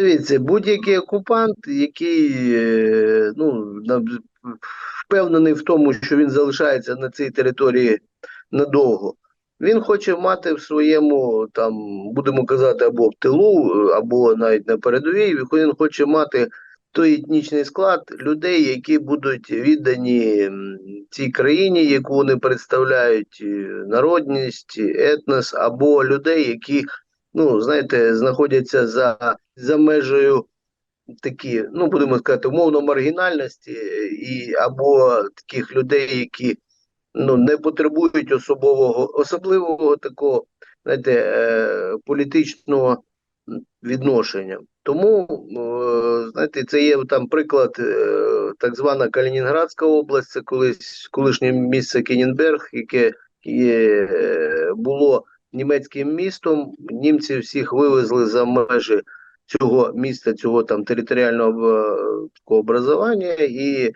Дивіться, будь-який окупант, який е, ну, впевнений в тому, що він залишається на цій території надовго, він хоче мати в своєму, там, будемо казати, або в тилу, або навіть на передовій, він хоче мати той етнічний склад людей, які будуть віддані цій країні, яку вони представляють, е, народність, етнос, або людей, які ну, знаєте, знаходяться за, за межею такі, ну, будемо сказати, умовно маргінальності, і, або таких людей, які ну, не потребують особового, особливого такого, знаєте, е, політичного відношення. Тому, е, знаєте, це є там приклад, е, так звана Калінінградська область, це колись колишнє місце Кенінберг, яке є, було німецьким містом. Німці всіх вивезли за межі цього міста, цього там територіального е, образування і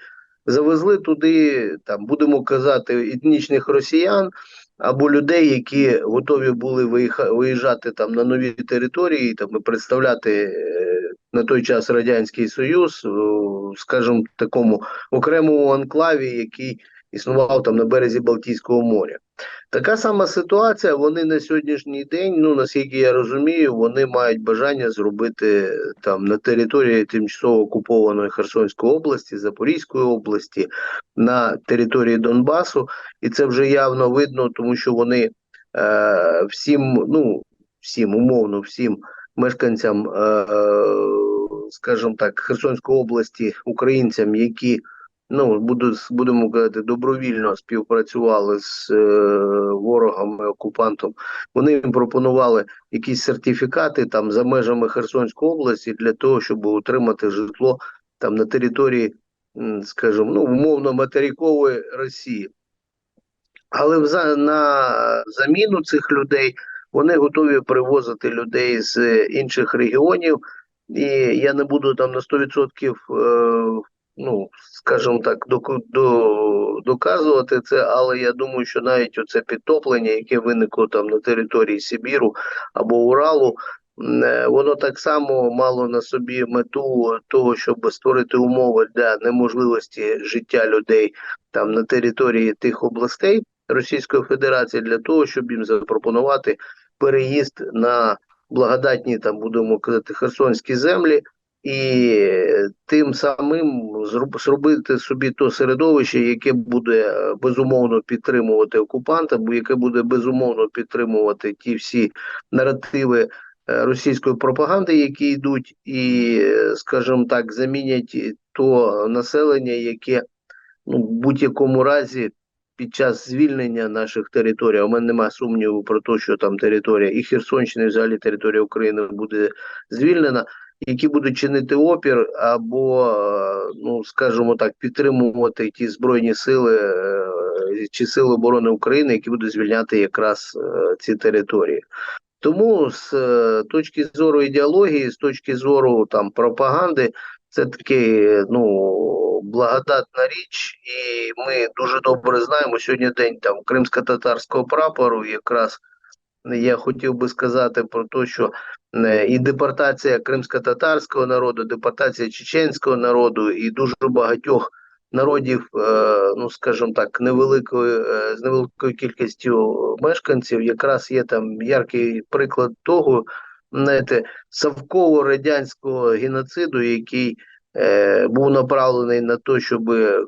завезли туди, там будемо казати, етнічних росіян або людей, які готові були виїжджати там на нові території, там і представляти е, на той час радянський союз, скажімо, такому окремому анклаві, який існував там на березі Балтійського моря. Така сама ситуація. Вони на сьогоднішній день, ну наскільки я розумію, вони мають бажання зробити там на території тимчасово окупованої Херсонської області, Запорізької області, на території Донбасу, і це вже явно видно, тому що вони е, всім, ну всім умовно, всім мешканцям, е, е, скажімо так, Херсонської області, українцям, які ну буду, будемо казати, добровільно співпрацювали з е, ворогами, окупантом. Вони їм пропонували якісь сертифікати там за межами Херсонської області для того, щоб отримати житло там на території, скажімо, ну умовно материкової Росії. Але вза- на заміну цих людей вони готові привозити людей з інших регіонів, і я не буду там на 100% е, ну, скажімо так, доказувати це, але я думаю, що навіть оце підтоплення, яке виникло там на території Сибіру або Уралу, е, воно так само мало на собі мету того, щоб створити умови для неможливості життя людей там на території тих областей Російської Федерації для того, щоб їм запропонувати переїзд на благодатні, там будемо казати, херсонські землі, і тим самим зробити собі то середовище, яке буде е, безумовно підтримувати окупанта, яке буде безумовно підтримувати ті всі наративи е, російської пропаганди, які йдуть, і, е, скажімо так, замінять то населення, яке ну, в будь-якому разі під час звільнення наших територій, у мене немає сумніву про те, що там територія і Херсонщина, і взагалі територія України буде звільнена, які будуть чинити опір або, е, ну скажімо так, підтримувати ті збройні сили е, чи сили оборони України, які будуть звільняти якраз е, ці території. Тому з точки зору ідеології, з точки зору там пропаганди, це таки ну благодатна річ, і ми дуже добре знаємо сьогодні день там кримсько-татарського прапору. Якраз я хотів би сказати про те, що е, і депортація кримсько-татарського народу, депортація чеченського народу, і дуже багатьох народів, е, ну скажімо так, невеликою е, з невеликою кількістю мешканців, якраз є там яркий приклад того, знаєте, совково-радянського геноциду, який був направлений на те, щоб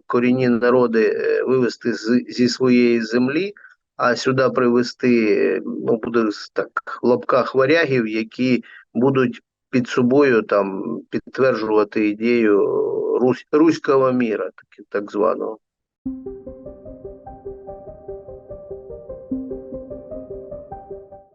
корінні народи вивести зі своєї землі, а сюди привезти, ну буде так в лапках варягів, які будуть під собою там підтверджувати ідею русь, руського міра, так, так званого.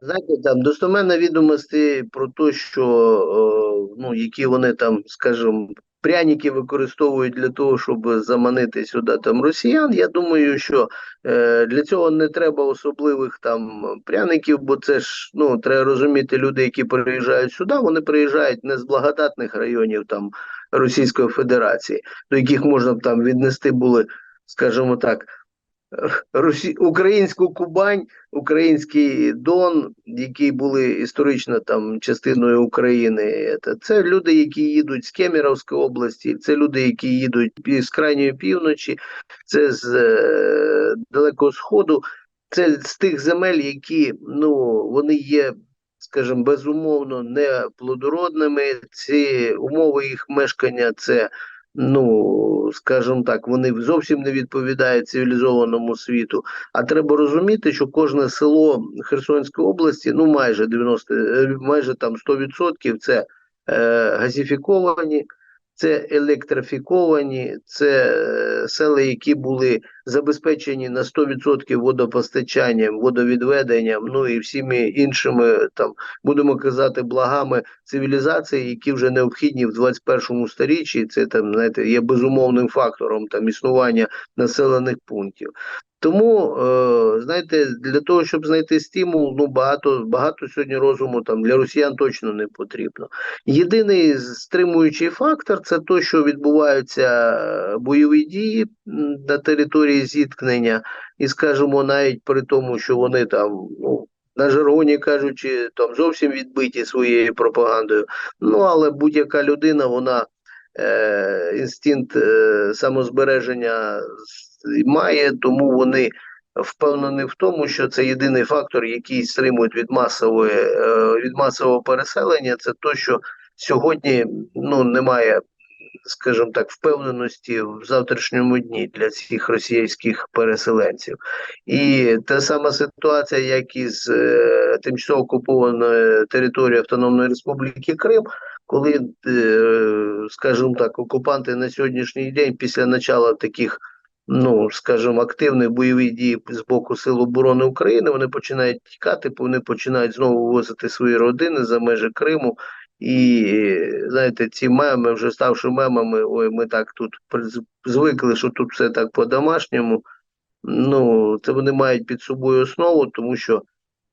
Знаєте, там достоменно відомості про те, що е, ну, які вони там, скажімо, пряники використовують для того, щоб заманити сюди там росіян. Я думаю, що е, для цього не треба особливих там пряників, бо це ж ну треба розуміти, люди, які приїжджають сюди, вони приїжджають не з благодатних районів там Російської Федерації, до яких можна б там віднести були, скажімо так. Росі... українську Кубань, український Дон, які були історично там частиною України. Це, люди, які їдуть з Кемеровської області, це люди, які їдуть з крайньої півночі, це з е, далекого сходу, це з тих земель, які ну вони є. Скажімо, безумовно не плодородними. Ці умови їх мешкання це ну скажімо так, вони зовсім не відповідають цивілізованому світу. А треба розуміти, що кожне село Херсонської області, ну майже 90, е, майже там 100% це е, газифіковані. Це електрифіковані, це е, села, які були забезпечені на 100% водопостачанням, водовідведенням, ну і всіми іншими там будемо казати благами цивілізації, які вже необхідні в 21 сторіччі. Це там знаєте, є безумовним фактором там існування населених пунктів. Тому, е, знаєте, для того, щоб знайти стимул, ну багато багато сьогодні розуму там для росіян точно не потрібно. Єдиний стримуючий фактор це то, що відбуваються бойові дії на території зіткнення, і скажімо, навіть при тому, що вони там ну. На жаргоні кажучи, там зовсім відбиті своєю пропагандою. Ну але будь-яка людина, вона е, інстинкт е, самозбереження має, тому вони впевнені в тому, що це єдиний фактор, який стримують від масової е, від масового переселення. Це то, що сьогодні ну немає. Скажімо так, впевненості в завтрашньому дні для цих російських переселенців, і та сама ситуація, як і з е, тимчасово окупованої території Автономної Республіки Крим, коли, е, скажімо так, окупанти на сьогоднішній день після начала таких ну скажімо, активних бойових дій з боку Сил оборони України, вони починають тікати, вони починають знову вивозити свої родини за межі Криму. І знаєте, ці меми, вже ставши мемами, ой, ми так тут звикли, що тут все так по-домашньому. Ну, це вони мають під собою основу, тому що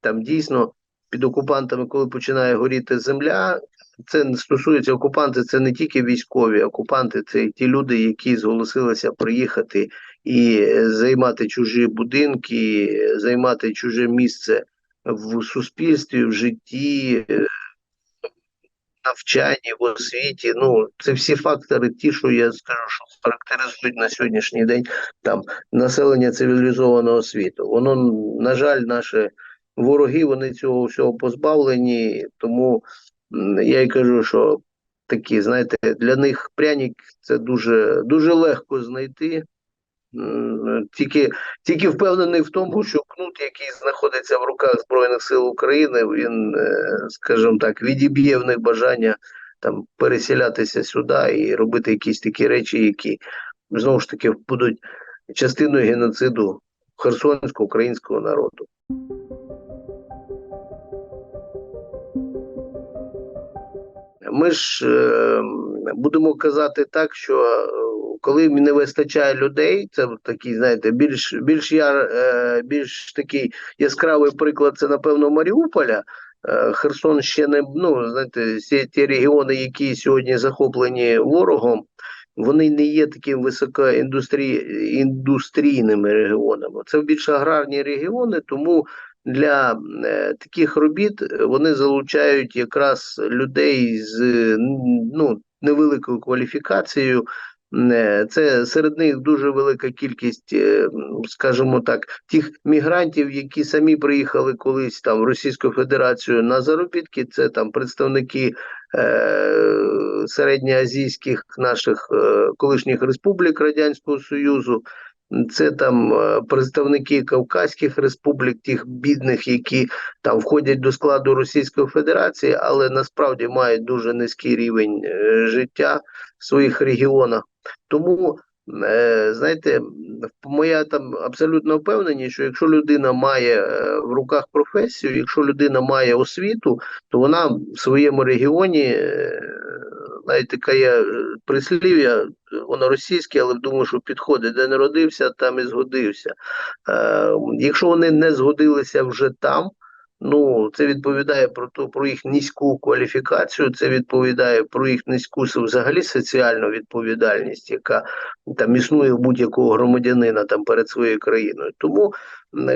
там дійсно під окупантами, коли починає горіти земля, це стосується окупанти, це не тільки військові, окупанти це і ті люди, які зголосилися приїхати і займати чужі будинки, займати чуже місце в суспільстві, в житті, навчанні, в освіті. Ну це всі фактори, ті, що я скажу, що характеризують на сьогоднішній день там населення цивілізованого світу. Воно на жаль, наші вороги вони цього всього позбавлені, тому я й кажу, що такі, знаєте, для них пряник це дуже дуже легко знайти. Тільки тільки впевнений в тому, що кнут, який знаходиться в руках Збройних сил України, він, е, скажімо так, відіб'є в них бажання там переселятися сюди і робити якісь такі речі, які знову ж таки будуть частиною геноциду херсонського українського народу. Ми ж е, будемо казати так, що е, коли не вистачає людей, це такий, знаєте, більш більш яр, е, більш такий яскравий приклад, це напевно Маріуполя. Е, Херсон ще не ну знаєте, всі ті регіони, які сьогодні захоплені ворогом, вони не є такими високоіндустрійними регіонами. Це більш аграрні регіони, тому для е, таких робіт вони залучають якраз людей з ну, невеликою кваліфікацією. Е, це серед них дуже велика кількість, е, скажімо так, тих мігрантів, які самі приїхали колись там в Російську Федерацію на заробітки. Це там представники е, середньоазійських наших е, колишніх республік Радянського Союзу. Це там е, представники Кавказьких республік, тих бідних, які там входять до складу Російської Федерації, але насправді мають дуже низький рівень е, життя в своїх регіонах. Тому е, знаєте, моя там абсолютно впевненість, що якщо людина має в руках професію, якщо людина має освіту, то вона в своєму регіоні навіть таке є прислів'я, воно російське, але думаю, що підходить, де народився, там і згодився. Е, Якщо вони не згодилися вже там, Ну, це відповідає про то, про їх низьку кваліфікацію, це відповідає про їх низьку взагалі соціальну відповідальність, яка там існує у будь-якого громадянина там перед своєю країною. Тому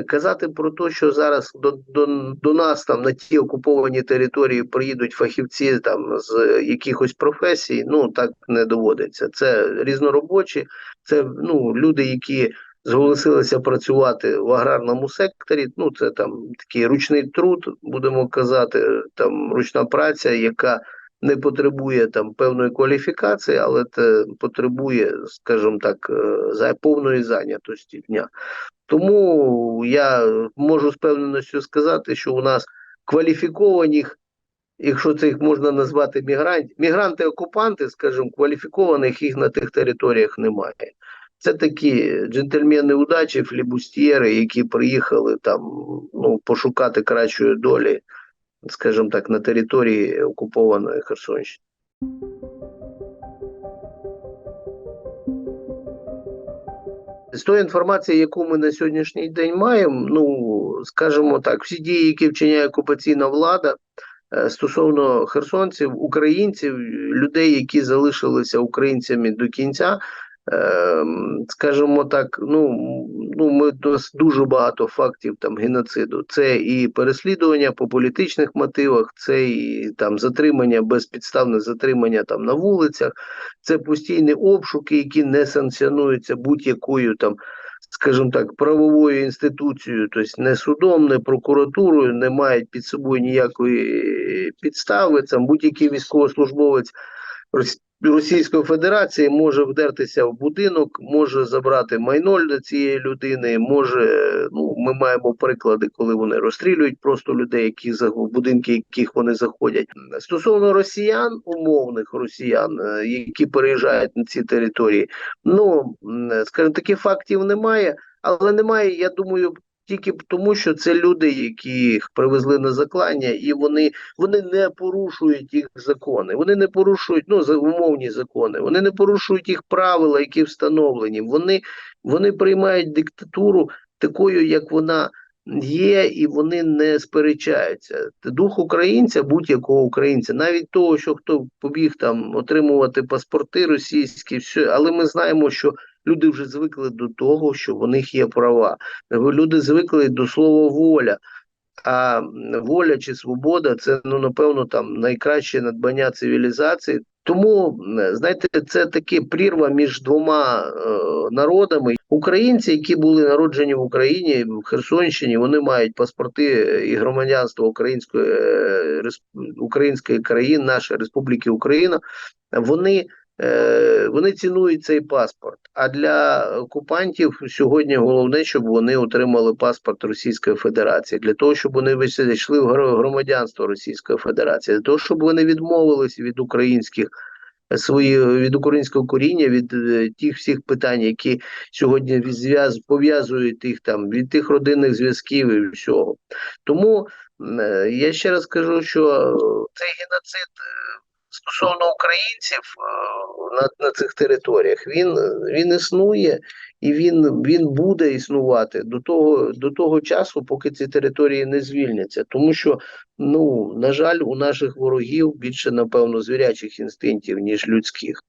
казати про те, що зараз до, до, до нас там на ті окуповані території приїдуть фахівці там з якихось професій, ну так не доводиться. Це різноробочі, це ну люди, які зголосилися працювати в аграрному секторі. Ну це там такий ручний труд, будемо казати, там ручна праця, яка не потребує там певної кваліфікації, але те потребує, скажімо так, е, за повної зайнятості дня. Тому я можу з певненістю сказати, що у нас кваліфікованих, якщо це їх можна назвати мігрантів, мігранти-окупанти, скажімо, кваліфікованих їх на тих територіях немає. Це такі джентльмени удачі, флібустьєри, які приїхали там ну, пошукати кращої долі, скажімо так, на території окупованої Херсонщини. З тої інформації, яку ми на сьогоднішній день маємо, ну скажімо так, всі дії, які вчиняє окупаційна влада е, стосовно херсонців, українців, людей, які залишилися українцями до кінця, скажімо так, ну, ну ми дуже багато фактів там геноциду. Це і переслідування по політичних мотивах, це і там затримання, безпідставне затримання там на вулицях, це постійні обшуки, які не санкціонуються будь-якою там, скажімо так, правовою інституцією, тобто не судом, не прокуратурою, не мають під собою ніякої підстави. Там будь-який військовослужбовець Російської Федерації може вдертися в будинок, може забрати майно цієї людини. Може, ну ми маємо приклади, коли вони розстрілюють просто людей, які за будинки, яких вони заходять. Стосовно росіян, умовних росіян, е, які переїжджають на ці території, ну скажімо, таких фактів немає, але немає, я думаю. Тільки тому, що це люди, які їх привезли на заклання, і вони вони не порушують їх закони. Вони не порушують ну умовні закони. Вони не порушують їх правила, які встановлені. Вони, вони приймають диктатуру такою, як вона є, і вони не сперечаються. Дух українця, будь-якого українця, навіть того, що хто побіг там отримувати паспорти російські, все, але ми знаємо, що люди вже звикли до того, що в них є права. Люди звикли до слова воля. А воля чи свобода це ну напевно там найкраще надбання цивілізації. Тому знаєте, це таке прірва між двома е, народами. Українці, які були народжені в Україні, в Херсонщині, вони мають паспорти і громадянство Української е, української країни, нашої Республіки Україна. Вони вони цінують цей паспорт. А для окупантів сьогодні головне, щоб вони отримали паспорт Російської Федерації, для того, щоб вони вийшли йшли в громадянство Російської Федерації, для того, щоб вони відмовилися від українських е, свої від українського коріння, від е, тих всіх питань, які сьогодні пов'язують їх там від тих родинних зв'язків і всього. Тому е, я ще раз кажу, що е, цей геноцид е, стосовно українців е, на, на цих територіях, він, він існує і він, він буде існувати до того, до того часу, поки ці території не звільняться. Тому що, ну, на жаль, у наших ворогів більше, напевно, звірячих інстинктів, ніж людських.